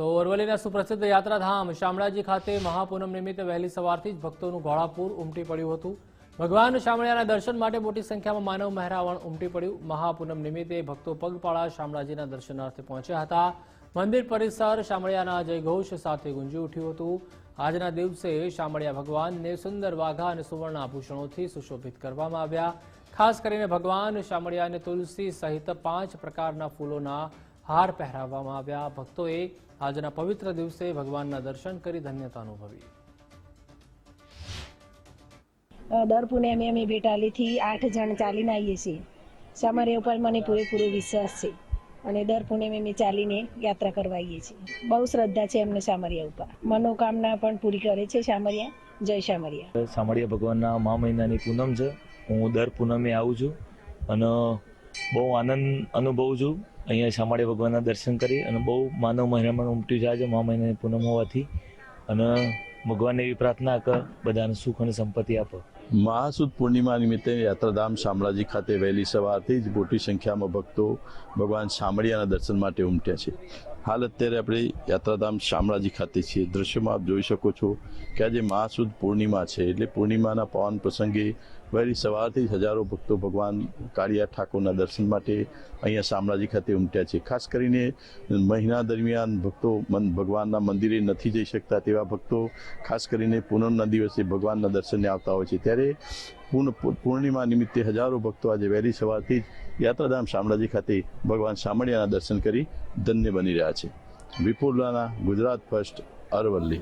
તો અરવલ્લીના સુપ્રસિદ્ધ યાત્રાધામ શામળાજી ખાતે મહાપૂનમ નિમિત્તે વહેલી સવારથી જ ભક્તોનું ઘોડાપૂર ઉમટી પડ્યું હતું. ભગવાન શામળિયાના દર્શન માટે મોટી સંખ્યામાં માનવ મહેરાવણ ઉમટી પડ્યું. મહાપૂનમ નિમિત્તે ભક્તો પગપાળા શામળાજીના દર્શનાર્થે પહોંચ્યા હતા. મંદિર પરિસર શામળિયાના જયઘોષ સાથે ગુંજી ઉઠ્યું હતું. આજના દિવસે શામળિયા ભગવાનને સુંદર વાઘા અને સુવર્ણ આભૂષણોથી સુશોભિત કરવામાં આવ્યા. ખાસ કરીને ભગવાન શામળિયાને તુલસી સહિત પાંચ પ્રકારના ફૂલોના હાર પહેરાવવામાં આવ્યા. ભક્તોએ આજના પવિત્ર દિવસે ભગવાનના દર્શન કરી ધન્યતા અનુભવી. દર પૂનમે અમે બેટાલીથી આઠ જણ ચાલીને આવીએ છીએ. સમરે ઉપર મને પૂરેપૂરો વિશ્વાસ છે. અને દર પુનેમે અમે ચાલીને યાત્રા કરવા આવીએ છીએ. બહુ શ્રદ્ધા છે એમને સામરિયા ઉપર. મનોકામના પણ પૂરી કરે છે સામરિયા. જય સામરિયા. સામરિયા ભગવાનના મા મહિનાની પૂનમ છે. હું દર પૂનમે આવું છું અને બહુ આનંદ અનુભવું છું. અહીંયા શામળિયા ભગવાનના દર્શન કરી અને બહુ માનવ મહિનામાં ઉમટી જાય છે મહા મહિનાની પૂનમ હોવાથી. અને ભગવાનને એવી પ્રાર્થના કર, બધાને સુખ અને સંપત્તિ આપો. મહાસુદ પૂર્ણિમા નિમિત્તે યાત્રાધામ શામળાજી ખાતે વહેલી સવારથી જ મોટી સંખ્યામાં ભક્તો ભગવાન શામળિયાના દર્શન માટે ઉમટ્યા છે. હાલ અત્યારે આપણે યાત્રાધામ શામળાજી ખાતે છીએ. દ્રશ્યમાં આપ જોઈ શકો છો કે આજે મહાસુદ પૂર્ણિમા છે. એટલે પૂર્ણિમાના પાવન પ્રસંગે વહેલી સવારથી જ હજારો ભક્તો ભગવાન કાળિયા ઠાકોરના દર્શન માટે અહીંયા શામળાજી ખાતે ઉમટ્યા છે. ખાસ કરીને મહિના દરમિયાન ભક્તો મન- ભગવાનના મંદિરે નથી જઈ શકતા તેવા ભક્તો ખાસ કરીને પૂનમના દિવસે ભગવાનના દર્શને આવતા હોય છે. ત્યારે પૂર્ણ પૂર્ણિમા નિમિત્તે હજારો ભક્તો આજે વહેલી સવારથી જ યાત્રાધામ શામળાજી ખાતે ભગવાન શામળિયાના દર્શન કરી ધન્ય બની રહ્યા છે. વિપુલાના ગુજરાત ફર્સ્ટ અરવલ્લી.